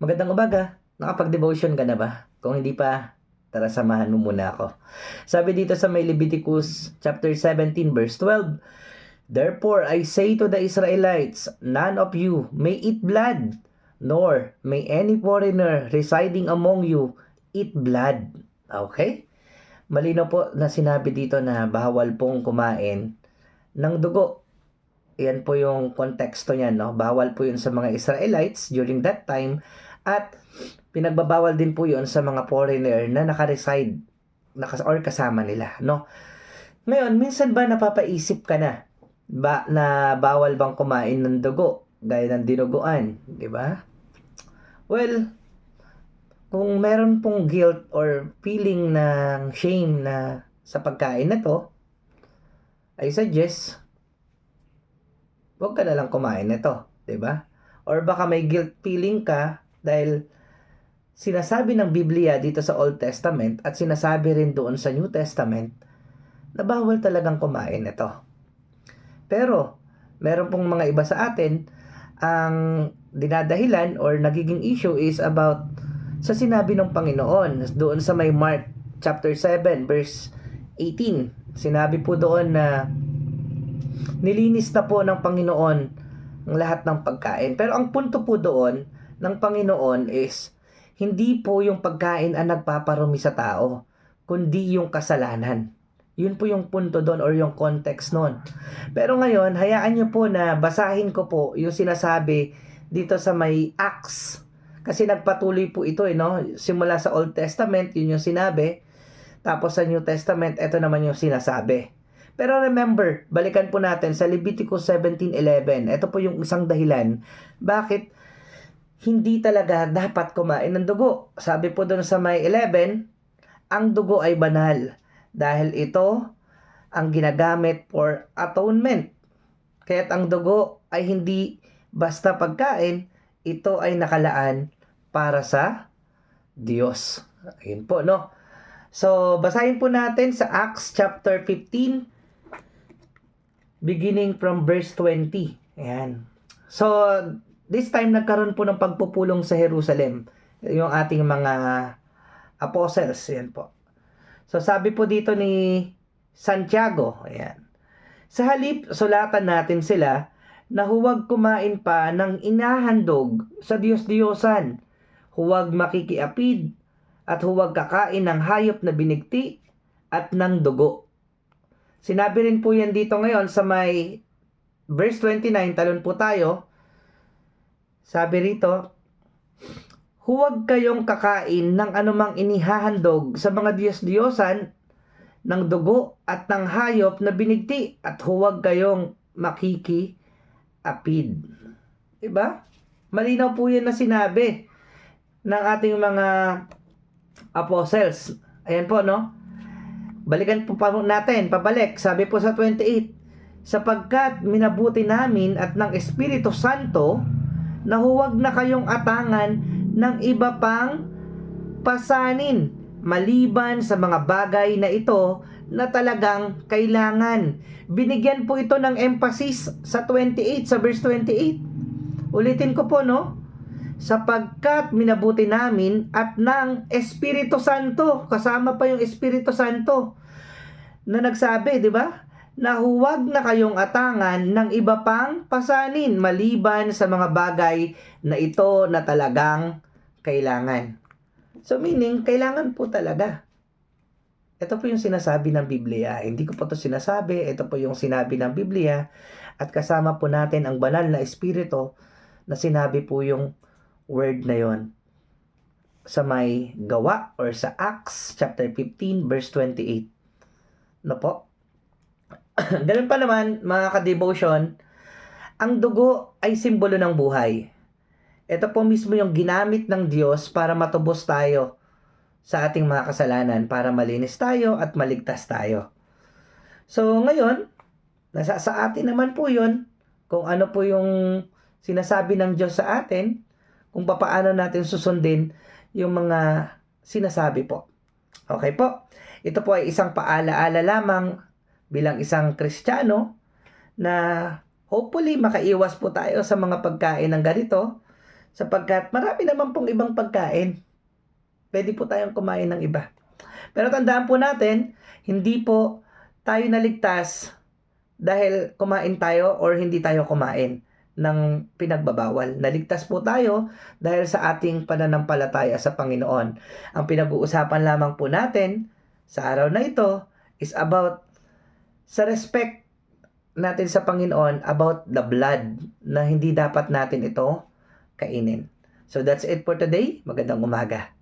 Magandang umaga. Nakapag-devotion ka na ba? Kung hindi pa, tara samahan mo muna ako. Sabi dito sa may Leviticus chapter 17 verse 12, Therefore I say to the Israelites, none of you may eat blood, nor may any foreigner residing among you eat blood. Okay? Malino po na sinabi dito na bawal pong kumain ng dugo. Yan po yung konteksto niyan, no? Bawal po yun sa mga Israelites during that time at pinagbabawal din po yun sa mga foreigner na naka-reside naka, or kasama nila, no? Ngayon, minsan ba napapaisip ka na ba na bawal bang kumain ng dugo gaya ng dinuguan, di ba? Well, kung meron pong guilt or feeling ng shame na sa pagkain na to, I suggest huwag ka na lang kumain nito, 'di ba? Or baka may guilt feeling ka dahil sinasabi ng Biblia dito sa Old Testament at sinasabi rin doon sa New Testament na bawal talagang kumain nito. Pero meron pong mga iba sa atin ang dinadahilan or nagiging issue is about sa sinabi ng Panginoon doon sa may Mark chapter 7 verse 18. Sinabi po doon na nilinis na po ng Panginoon ang lahat ng pagkain. Pero ang punto po doon ng Panginoon is hindi po yung pagkain ang nagpaparumi sa tao, kundi yung kasalanan. Yun po yung punto doon or yung context noon. Pero ngayon, hayaan nyo po na basahin ko po yung sinasabi dito sa may Acts. Kasi nagpatuloy po ito eh, no? Simula sa Old Testament, yun yung sinabi. Tapos sa New Testament, ito naman yung sinasabi. Pero remember, balikan po natin sa Leviticus 17.11. Ito po yung isang dahilan. Bakit hindi talaga dapat kumain ng dugo? Sabi po doon sa may 11, ang dugo ay banal. Dahil ito ang ginagamit for atonement. Kaya't ang dugo ay hindi basta pagkain, ito ay nakalaan para sa Diyos. Ayun po, no? So, basahin po natin sa Acts chapter 15, beginning from verse 20. Ayan. So, this time nagkaroon po ng pagpupulong sa Jerusalem. Yung ating mga apostles. Ayan po. So, sabi po dito ni Santiago. Ayan. Sa halip, sulatan natin sila na huwag kumain pa ng inahandog sa Diyos-Diyosan. Huwag makikiapid at huwag kakain ng hayop na binigti at ng dugo. Sinabi rin po yan dito ngayon sa may verse 29, talon po tayo. Sabi rito, Huwag kayong kakain ng anumang inihahandog sa mga Diyos-Diyosan ng dugo at ng hayop na binigti at huwag kayong makiki-apid. Diba? Malinaw po yan na sinabi ng ating mga apostles. Ayan po, no? Balikan po pa natin, pabalik. Sabi po sa 28, sapagkat minabuti namin at ng Espiritu Santo na huwag na kayong atangan ng iba pang pasanin maliban sa mga bagay na ito na talagang kailangan. Binigyan po ito ng emphasis sa 28, sa verse 28. Ulitin ko po, no? sapagkat minabuti namin at ng Espiritu Santo, kasama pa yung Espiritu Santo, na nagsabi, di ba? Na huwag na kayong atangan ng iba pang pasanin maliban sa mga bagay na ito na talagang kailangan. So meaning, kailangan po talaga. Ito po yung sinasabi ng Biblia. Hindi ko po ito sinasabi. Ito po yung sinabi ng Biblia. At kasama po natin ang banal na Espiritu na sinabi po yung word na yon sa may gawa or sa Acts chapter 15 verse 28. No po? Ganun pa naman mga ka-devotion, ang dugo ay simbolo ng buhay. Ito po mismo yung ginamit ng Diyos para matubos tayo sa ating mga kasalanan, para malinis tayo at maligtas tayo. So ngayon, nasa sa atin naman po yun, kung ano po yung sinasabi ng Diyos sa atin, kung paano natin susundin yung mga sinasabi po. Okay po. Ito po ay isang paalaala lamang bilang isang Kristiyano na hopefully makaiwas po tayo sa mga pagkain ng ganito Sapagkat marami naman pong ibang pagkain. Pwede po tayong kumain ng iba. Pero tandaan po natin, hindi po tayo naligtas dahil kumain tayo or hindi tayo kumain ng pinagbabawal. Naligtas po tayo dahil sa ating pananampalataya sa Panginoon. Ang pinag-uusapan lamang po natin sa araw na ito is about sa respect natin sa Panginoon about the blood na hindi dapat natin ito kainin. So that's it for today. Magandang umaga.